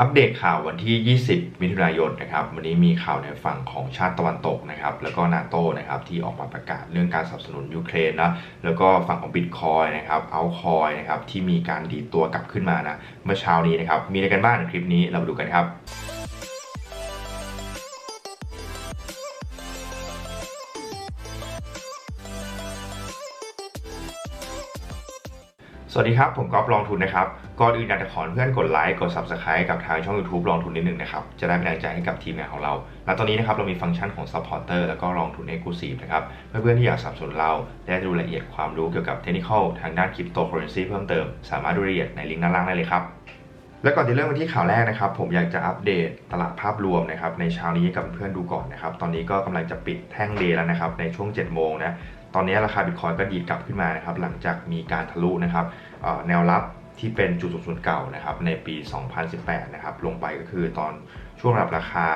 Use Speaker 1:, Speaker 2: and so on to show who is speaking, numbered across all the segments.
Speaker 1: อัปเดตข่าววันที่ 20 มิถุนายนนะครับวันนี้มีข่าวในฝั่งของชาติตะวันตกนะครับแล้วก็นาโตนะครับที่ออกมาประกาศเรื่องการสนับสนุนยูเครนนะแล้วก็ฝั่งของบิตคอยนะครับเอาคอยนะครับที่มีการดีดตัวกลับขึ้นมานะเมื่อเช้านี้นะครับมีอะไรกันบ้างในคลิปนี้เรามาดูกันครับ สวัสดีครับ ผมก๊อฟลองทุนนะครับ ก่อนอื่นอยากจะขอเพื่อนกดไลค์กด Subscribe กับทางช่อง YouTube ลองทุนนิดนึงนะครับ จะได้เป็นแรงใจให้กับทีมงานของเรา และตอนนี้นะครับเรามีฟังก์ชันของ Supporter แล้วก็ลองทุน Exclusive นะครับ เพื่อนๆที่อยากสนับสนุนเราและดูรายละเอียดความรู้เกี่ยวกับเทคนิคทางด้านคริปโตเคอเรนซีเพิ่มเติม สามารถดูรายละเอียดในลิงก์ด้านล่างได้เลยครับและก่อนจะเริ่มกันที่ข่าวแรกนะครับ ผมอยากจะอัปเดตตลาดภาพรวมนะครับในเช้านี้กับเพื่อนดูก่อนนะครับ ตอนนี้ก็กำลังจะปิดแท่งเดแล้วนะครับในช่วง7โมงนะ ตอนนี้ราคาบิตคอยก็ดีดกลับขึ้นมานะครับหลังจากมีการทะลุนะครับแนวรับที่เป็นจุดสูงสุดเก่านะครับในปี 2018 นะครับลงไปก็คือตอนช่วงระดับราคา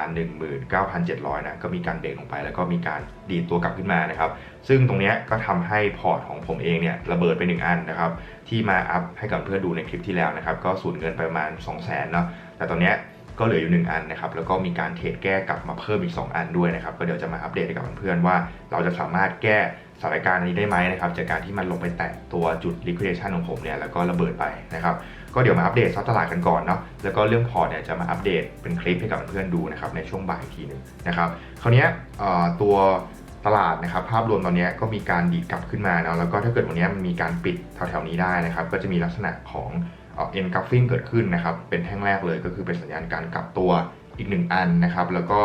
Speaker 1: 19,700 นะก็มีการเบรกลงไป แล้วก็มีการดีดตัวกลับขึ้นมานะครับ ซึ่งตรงนี้ก็ทำให้พอร์ตของผมเองเนี่ยระเบิดไปหนึ่งอันนะครับ ที่มาอัพให้กับเพื่อนดูในคลิปที่แล้วนะครับ ก็สูญเงินไปประมาณ 200,000เนาะแต่ตอนนี้ก็เหลืออยู่ 1 อันนะครับ แล้วก็มีการเทรดแก้กลับมาเพิ่มอีก 2 อันด้วยนะครับ ก็เดี๋ยวจะมาอัปเดตให้กับเพื่อนๆว่า เราจะสามารถแก้ สถานการณ์นี้ได้ไหมนะครับจากการที่มันลงไปแตะตัวจุด liquidation ของผมเนี่ยแล้วก็ระเบิดไปนะครับก็เดี๋ยวมาอัปเดตซับตลาดกันก่อนเนาะแล้วก็เรื่องพอร์ตเนี่ยจะมาอัปเดตเป็นคลิปให้กับเพื่อนๆดูนะครับในช่วงบ่ายทีหนึงนะครับคราวนี้ตัวตลาดนะครับภาพรวมตอนนี้ก็มีการดีดกลับขึ้นมาเนาะแล้วก็ถ้าเกิดวันนี้มันมีการปิดแถวๆนี้ได้นะครับก็จะมีลักษณะของเอ็นกัฟฟิ้งเกิดขึ้นนะครับเป็นแท่งแรกเลยก็คือเป็นสัญญาณการกลับตัวอีกหนึ่งอันนะครับแล้วก็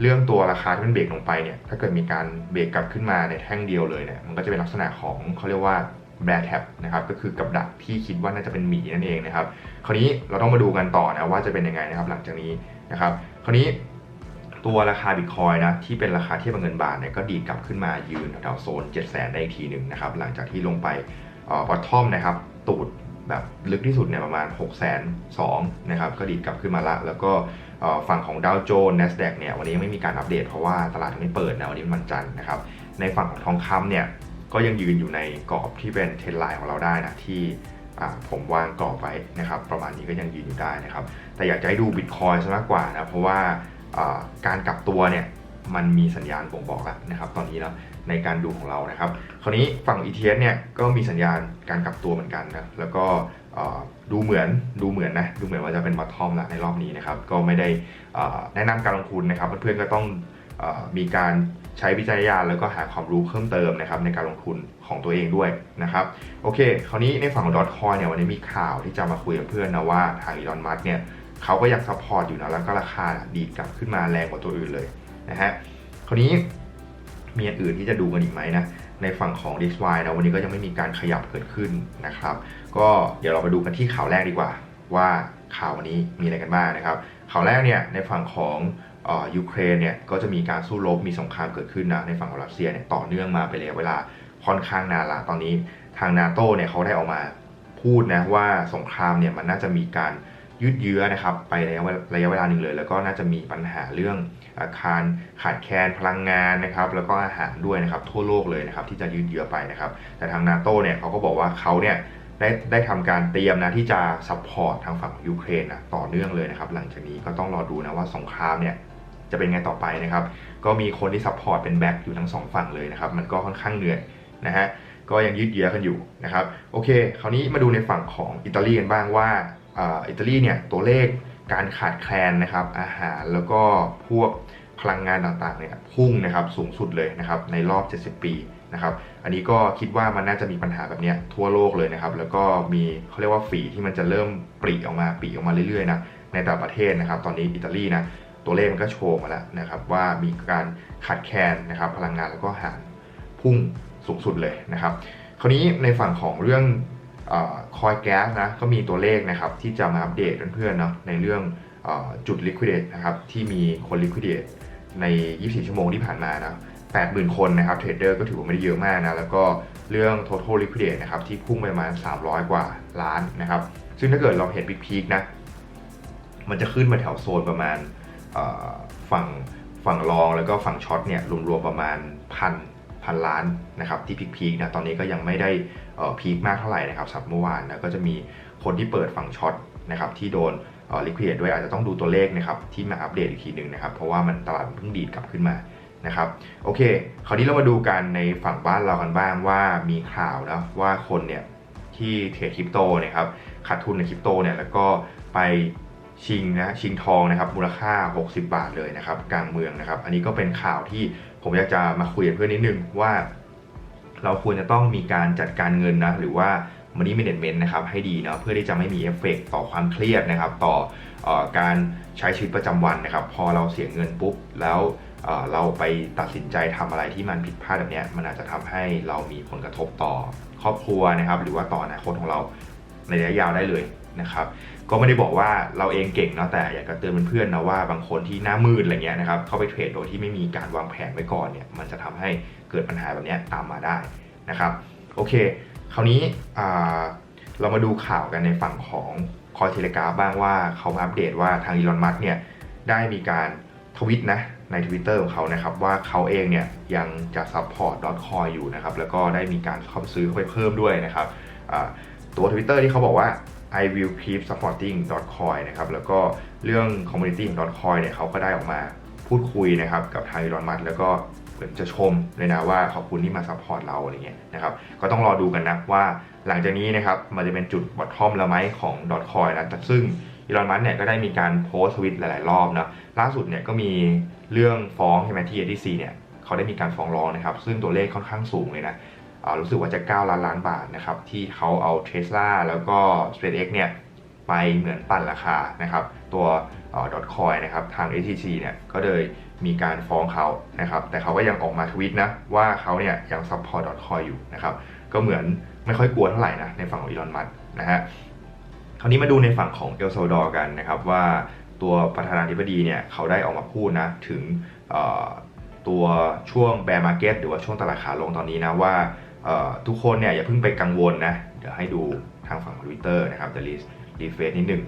Speaker 1: เรื่องตัวราคาที่มันเบรกลงไปเนี่ยถ้าเกิดมีการเบรกกลับขึ้นมาในแท่งเดียวเลยเนี่ยมันก็จะเป็นลักษณะของเขาเรียกว่าแบร์แท็บนะครับก็คือกับดักที่คิดว่าน่าจะเป็นหมีนั่นเองนะครับคราวนี้เราต้องมาดูกันต่อนะว่าจะเป็นยังไงนะครับหลังจากนี้นะครับคราวนี้ตัวราคาบิตคอยนะที่เป็นราคาเทียบกับเงินบาทเนี่ยก็ดีดกลับขึ้นมายืนแถวๆโซน 7 0 0 0 0ได้อีกทีหนึ่งนะครับหลังจากที่ลงไปบอททอมนะครับตูดแบบลึกที่สุดเนี่ยประมาณ6 2 0 0 0นะครับก็ดีดกลับขึ้นมาละ แล้วก็ ฝั่งของดาวโจนส์ NASDAQ เนี่ยวันนี้ยังไม่มีการอัปเดตเพราะว่าตลาดยังไม่เปิดนะวันนี้มันวันจันทร์นะครับในฝั่งของทองคำเนี่ยก็ยังยืนอยู่ในกรอบที่เป็นเทรนไลน์ของเราได้นะที่ผมวางกรอบไว้นะครับประมาณนี้ก็ยังยืนอยู่ได้นะครับแต่อยากจะให้ดูบิตคอยซะมากกว่านะเพราะว่าการกลับตัวเนี่ยมันมีสัญญาณบ่งบอกแล้วนะครับตอนนี้แล้วในการดูของเรานะครับ คราวนี้ฝั่ง ETS เนี่ยก็มีสัญญาณการกลับตัวเหมือนกันนะแล้วก็ ดูเหมือนดูเหมือนนะดูเหมือนว่าจะเป็นบอททอมละในรอบนี้นะครับก็ไม่ได้แนะนำการลงทุนนะครับเพื่อนๆก็ต้องอมีการใช้วิจารณญาณแล้วก็หาความรู้เพิ่มเติมนะครับในการลงทุนของตัวเองด้วยนะครับโอเค คราวนี้ในฝั่งของดอทคอยเนี่ยวันนี้มีข่าวที่จะมาคุยกับเพื่อนนะว่าทางอีลอนมัสเนี่ยเขาก็ยังซัพพอร์ตอยู่นะแล้วก็ราคาดีดกลับขึ้นมาแรงกว่าตัวอื่นเลยนะฮะคราวนี้มีอันอื่นที่จะดูกันอีกไหมนะ ในฝั่งของ d i x y นะวันนี้ก็ยังไม่มีการขยับเกิดขึ้นนะครับ ก็เดี๋ยวเรามาดูกันที่ข่าวแรกดีกว่า ว่าข่าววันนี้มีอะไรกันบ้างนะครับ ข่าวแรกเนี่ยในฝั่งของยูเครนเนี่ยก็จะมีการสู้รบมีสงครามเกิดขึ้นนะในฝั่งของรัสเซียเนี่ยต่อเนื่องมาเป็นระยะเวลาค่อนข้างนานละตอนนี้ทางนาโตเนี่ยเขาได้ออกมาพูดนะว่าสงครามเนี่ยมันน่าจะมีการยืดเยื้อนะครับไประยะเวลาหนึ่งเลย แล้วก็น่าจะมีปัญหาเรื่อง อาคารขาดแคลนพลังงานนะครับแล้วก็อาหารด้วยนะครับทั่วโลกเลยนะครับที่จะยืดเยื้อไปนะครับแต่ทางนาโตเนี่ยเขาก็บอกว่าเขาเนี่ยได้ได้ทำการเตรียมนะที่จะซัพพอร์ตทางฝั่งยูเครนนะต่อเนื่องเลยนะครับหลังจากนี้ก็ต้องรอดูนะว่าสงครามเนี่ยจะเป็นไงต่อไปนะครับ ก็มีคนที่ซัพพอร์ตเป็นแบ็กอยู่ทั้งสองฝั่งเลยนะครับ มันก็ค่อนข้างเหนื่อยนะฮะ ก็ยังยืดเยื้อกันอยู่นะครับ โอเค คราวนี้มาดูในฝั่งของอิตาลีกันบ้างว่าอิตาลีเนี่ยตัวเลข การขาดแคลนนะครับอาหารแล้วก็พวกพลังงานต่างๆเนี่ยพุ่งนะครับสูงสุดเลยนะครับในรอบ 70 ปีนะครับอันนี้ก็คิดว่ามันน่าจะมีปัญหาแบบเนี้ยทั่วโลกเลยนะครับแล้วก็มีเขาเรียกว่าฝีที่มันจะเริ่มปริออกมาปริออกมาเรื่อยๆนะในแต่ละประเทศนะครับตอนนี้อิตาลีนะตัวเลขมันก็โชว์มาแล้วนะครับว่ามีการขาดแคลนนะครับพลังงานแล้วก็อาหารพุ่งสูงสุดเลยนะครับคราวนี้ในฝั่งของเรื่อง คอยแก๊สนะก็มีตัวเลขนะครับที่จะมาอัปเดตเพื่อนๆเนาะในเรื่องออจุด liquidate นะครับที่มีคน liquidate ใน 24 ชั่วโมงที่ผ่านมานะ80,000 คนนะครับเทรดเดอร์ก็ถือว่าไม่ได้เยอะมากนะแล้วก็เรื่อง total liquidate นะครับที่พุ่งไปประมาณ 300 กว่าล้านนะครับซึ่งถ้าเกิดเราเห็นบิ๊กพีคนะมันจะขึ้นมาแถวโซนประมาณฝั่งฝั่งรองแล้วก็ฝั่งช็อตเนี่ยรวมๆประมาณพันพันล้านนะครับที่พีคพีคนะตอนนี้ก็ยังไม่ได้ พีคมากเท่าไหร่นะครับสำหรับเมื่อวานนะก็จะมีคนที่เปิดฝั่งช็อตนะครับที่โดนลิควิดด้วยอาจจะต้องดูตัวเลขนะครับที่มาอัปเดตอีกทีหนึ่งนะครับเพราะว่ามันตลาดเพิ่งดีดกลับขึ้นมานะครับโอเค คราวนี้เรามาดูกันในฝั่งบ้านเรากันบ้างว่ามีข่าวนะว่าคนเนี่ยที่เทรดคริปโตนะครับขาดทุนในคริปโตเนี่ยแล้วก็ไปชิงนะชิงทองนะครับมูลค่า 60 บาทเลยนะครับกลางเมืองนะครับ อันนี้ก็เป็นข่าวที่ผมอยากจะมาคุยกับเพื่อนนิดนึงว่า เราควรจะต้องมีการจัดการเงินนะหรือว่า money management นะครับให้ดีเนาะเพื่อที่จะไม่มีเอฟเฟกต่อความเครียดนะครับ ต่ออการใช้ชีวิตประจำวันนะครับ พอเราเสียเงินปุ๊บแล้วเราไปตัดสินใจทำอะไรที่มันผิดพลาดแบบนี้มันอาจจะทำให้เรามีผลกระทบต่อครอบครัวนะครับ หรือว่าต่ออนาคตของเรา ระยะยาวได้เลยนะครับก็ไม่ได้บอกว่าเราเองเก่งเนาะแต่อยากจะเตือนเพื่อนๆนะว่าบางคนที่หน้ามืดอะไรเงี้ยนะครับเข้าไปเทรดโดยที่ไม่มีการวางแผนไว้ก่อนเนี่ยมันจะทำให้เกิดปัญหาแบบนี้ตามมาได้นะครับโอเค คราวนี้เรามาดูข่าวกันในฝั่งของคอยเทเลกราฟบ้างว่าเขาอัปเดตว่าทางอีลอนมัสเนี่ยได้มีการทวิตนะใน Twitter ของเขานะครับว่าเขาเองเนี่ยยังจะ support .coin อยอยู่นะครับแล้วก็ได้มีการเข้าซื้อเข้าไปเพิ่มด้วยนะครับ ตัว Twitter ที่เขาบอกว่า I will keep supporting .coin นะครับแล้วก็เรื่อง community ของ .coin เนี่ยเขาก็ได้ออกมาพูดคุยนะครับกับทางอีลอนมัสแล้วก็เหมือนจะชมเลยนะว่าขอบคุณที่มา support เราอะไรเงี้ยนะครับก็ต้องรอดูกันนะว่าหลังจากนี้นะครับมันจะเป็นจุดบอททอมแล้วไหมของ .coin นะซึ่งอีลอนมัสเนี่ยก็ได้มีการโพสต์ทวิตหลาย ๆ รอบนะล่าสุดเนี่ยก็มีเรื่องฟ้องใช่ไหมที่ ATC เนี่ยเขาได้มีการฟ้องร้องนะครับ ซึ่งตัวเลขค่อนข้างสูงเลยนะ รู้สึกว่าจะ 9 ล้านล้านบาทนะครับที่เขาเอา Tesla แล้วก็ SpaceX เนี่ยไปเหมือนปั่นราคานะครับตัวดอทคอยนะครับทาง ATC เนี่ยก็เลยมีการฟ้องเขานะครับแต่เขาก็ยังออกมาทวิตนะว่าเขาเนี่ยยัง support ดอทคอยอยู่นะครับก็เหมือนไม่ค่อยกลัวเท่าไหร่นะในฝั่งของอีลอนมัสนะฮะคราวนี้มาดูในฝั่งของเอล a ซ a ดอร์กันนะครับว่าตัวประธานาธิบดีเนี่ยเขาได้ออกมาพูดนะถึงตัวช่วง bear market หรือว่าช่วงตลาดขาลงตอนนี้นะว่า ทุกคนเนี่ยอย่าเพิ่งไปกังวลนะ เดี๋ยวให้ดูทางฝั่งทวิตเตอร์นะครับจะรีรีเฟซนิดหนึ่ง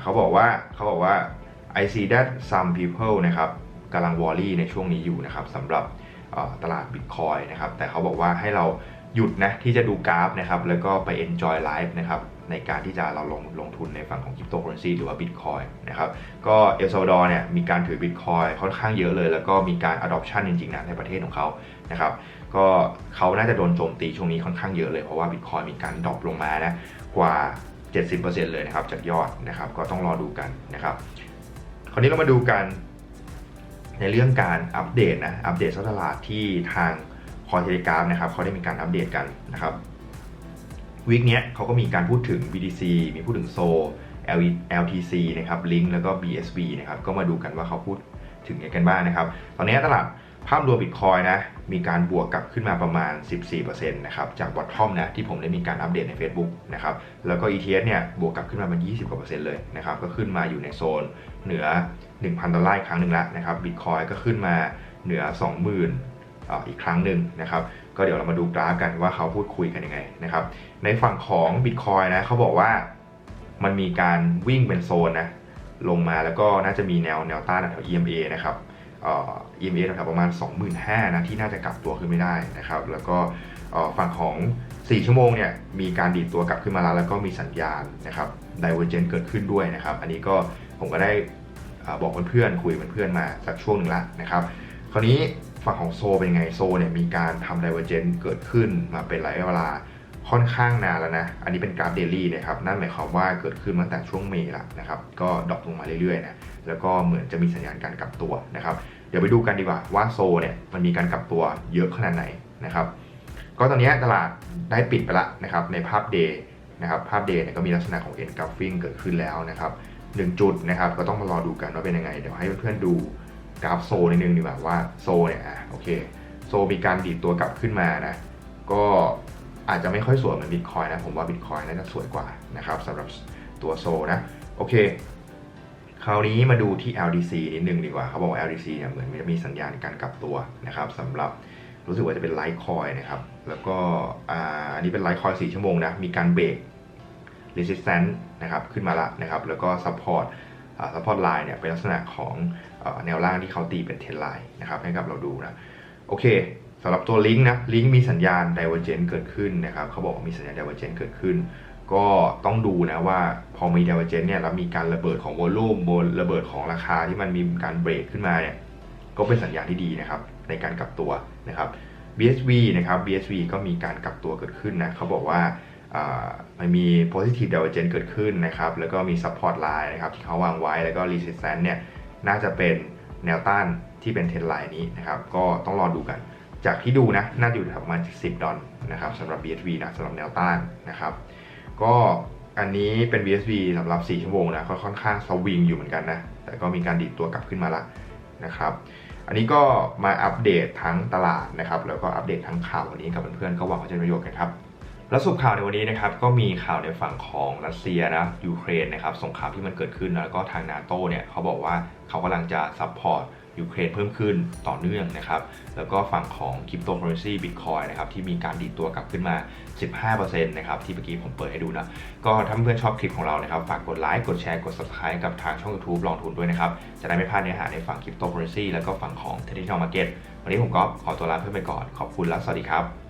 Speaker 1: เขาบอกว่าเขาบอกว่า I see that some people นะครับกำลังวอรี่ในช่วงนี้อยู่นะครับสำหรับตลาด Bitcoin นะครับ แต่เขาบอกว่าให้เราหยุดนะที่จะดูกราฟนะครับ แล้วก็ไป enjoy life นะครับ ในการที่จะเราลงลงทุนในฝั่งของคริปโตเคอเรนซีหรือว่า Bitcoin นะครับ ก็เอลซ a ดอร์เนี่ยมีการถือ Bitcoin ค่อนข้างเยอะเลย แล้วก็มีการ adoption จริงๆนะในประเทศของเขานะครับ ก็เขาน่าจะโดนโจมตีช่วงนี้ค่อนข้างเยอะเลย เพราะว่า Bitcoin มีการดรอปลงมานะกว่า 70%เลยนะครับจากยอดนะครับก็ต้องรอดูกันนะครับคราวนี้เรามาดูกันในเรื่องการอัปเดตนะอัปเดตตลาดที่ทางคอเทเลกราฟนะครับเขาได้มีการอัปเดตกันนะครับวีคเนี้ยเขาก็มีการพูดถึง BTC มีพูดถึงโซ LTC นะครับ Link แล้วก็ BSB นะครับ ก็มาดูกันว่าเขาพูดถึงยังไงกันบ้างนะครับ ตอนนี้ตลาด ภาพรวมบิตคอยนะมีการบวกกลับขึ้นมาประมาณ 14%นะครับจากบอททอมนะที่ผมได้มีการอัปเดตใน Facebook นะครับแล้วก็ ETH เนี่ยบวกกลับขึ้นมาเป็น 20กว่าเปอร์เซ็นต์เลยนะครับก็ขึ้นมาอยู่ในโซนเหนือ 1,000 ดอลลาร์ครั้งหนึ่งแล้วนะครับบิตคอยก็ขึ้นมาเหนือ 20,000อ่าอีกครั้งหนึ่งนะครับก็เดี๋ยวเรามาดูกราฟกันว่าเขาพูดคุยกันยังไงนะครับในฝั่งของ Bitcoin นะเขาบอกว่ามันมีการวิ่งเป็นโซนนะลงมาแล้วก็น่าจะมีแนวแนวต้านแถว EMA นะครับ อ่อ EMA แถวประมาณ 25,000นะที่น่าจะกลับตัวขึ้นไม่ได้นะครับ แล้วก็ฝั่งของ 4 ชั่วโมงเนี่ยมีการดีดตัวกลับขึ้นมาแล้ว แล้วก็มีสัญญาณนะครับ divergence เกิดขึ้นด้วยนะครับ อันนี้ก็ผมก็ได้บอกเพื่อนๆคุยเพื่อนๆมาสักช่วงหนึ่งละนะครับ คราวนี้ฝั่งของโซเป็นยังไงโซเนี่ยมีการทำ divergence เกิดขึ้นมาเป็นระยะเวลา ค่อนข้างนานแล้วนะ อันนี้เป็นกราฟเดลี่นะครับ นั่นหมายความว่าเกิดขึ้นมาตั้งแต่ช่วงเมย์ละนะครับ ก็ดรอปลงมาเรื่อยๆนะ แล้วก็เหมือนจะมีสัญญาณการกลับตัวนะครับ เดี๋ยวไปดูกันดีกว่าว่าโซเนี่ยมันมีการกลับตัวเยอะขนาดไหนนะครับ ก็ตอนนี้ตลาดได้ปิดไปละนะครับในภาพเดย์นะครับ ภาพเดย์เนี่ยก็มีลักษณะของ engulfing เกิดขึ้นแล้วนะครับหนึ่งจุดนะครับ ก็ต้องมารอดูกันว่าเป็นยังไง เดี๋ยวให้เพื่อนๆดูกราฟโซนิดนึงดีกว่าว่าโซเนี่ยอะโอเค โซมีการดีดตัวกลับขึ้นมานะ ก็ อาจจะไม่ค่อยสวยเหมือนบิตคอยนะ ผมว่าบิตคอยน่าจะสวยกว่านะครับสำหรับตัวโซนะ โอเค คราวนี้มาดูที่ LDC นิดนึงดีกว่า เขาบอกว่า LDC เนี่ยเหมือนจะมีสัญญาณการกลับตัวนะครับสำหรับรู้สึกว่าจะเป็นไลท์คอยนะครับ แล้วก็อันนี้เป็นไลท์คอย4ชั่วโมงนะ มีการเบรก resistance นะครับขึ้นมาละนะครับ แล้วก็ support อ่า support line เนี่ยเป็นลักษณะของอแนวล่างที่เขาตีเป็นเทนไลน์นะครับให้กับเราดูนะ โอเคำหรับตัวลิงก์นะลิงก์มีสัญญาณ divergence เกิดขึ้นนะครับเขาบอกว่ามีสัญญาณ divergence เกิดขึ้น ก็ต้องดูนะว่าพอมี divergence เนี่ยแล้วมีการระเบิดของวอลลุ่มบนระเบิดของราคาที่มันมีการเบรกขึ้นมาเนี่ยก็เป็นสัญญาณที่ดีนะครับในการกลับตัวนะครับ BSV นะครับ BSV ก็มีการกลับตัวเกิดขึ้นนะเขาบอกว่าอ่ามันมี positive divergence เกิดขึ้นนะครับ แล้วก็มี support line นะครับที่เขาวางไว้ แล้วก็ resistance เนี่ย น่าจะเป็นแนวต้านที่เป็น trend line นี้นะครับ ก็ต้องรอดูกัน จากที่ดูนะน่าจะอยู่ประมาณ10 ดอลนะครับสำหรับ BSV นะสำหรับแนวต้านนะครับ ก็อันนี้เป็น BSV สำหรับ 4 ชั่วโมงนะก็ค่อนข้างสวิงอยู่เหมือนกันนะ แต่ก็มีการดีดตัวกลับขึ้นมาละนะครับ อันนี้ก็มาอัปเดตทั้งตลาดนะครับ แล้วก็อัปเดตทั้งข่าววันนี้กับเพื่อนๆก็หวังว่าจะประโยชน์กันครับแล้วสุปข่าวในวันนี้นะครับก็มีข่าวในฝั่งของรัสเซียนะยูเครนนะครับสงครามที่มันเกิดขึ้นแล้วก็ทางนาโตเนี่ยเขาบอกว่าเขากำลังจะซัพพอร์ต ยูเครนเพิ่มขึ้นต่อเนื่องนะครับ แล้วก็ฝั่งของคริปโตเคอเรนซีบิตคอยนะครับที่มีการดีดตัวกลับขึ้นมา 15%นะครับที่เมื่อกี้ผมเปิดให้ดูนะ ก็ถ้าเพื่อนชอบคลิปของเรานะครับ ฝากกดไลค์ กดแชร์ กด subscribe กับทางช่อง YouTube ลองทุนด้วยนะครับ จะได้ไม่พลาดเนื้อหาในฝั่งคริปโตเคอเรนซีแล้วก็ฝั่งของเทคนิคอลมาร์เก็ตวันนี้ผมก็ขอตัวลาเพื่อนไปก่อน ขอบคุณและสวัสดีครับ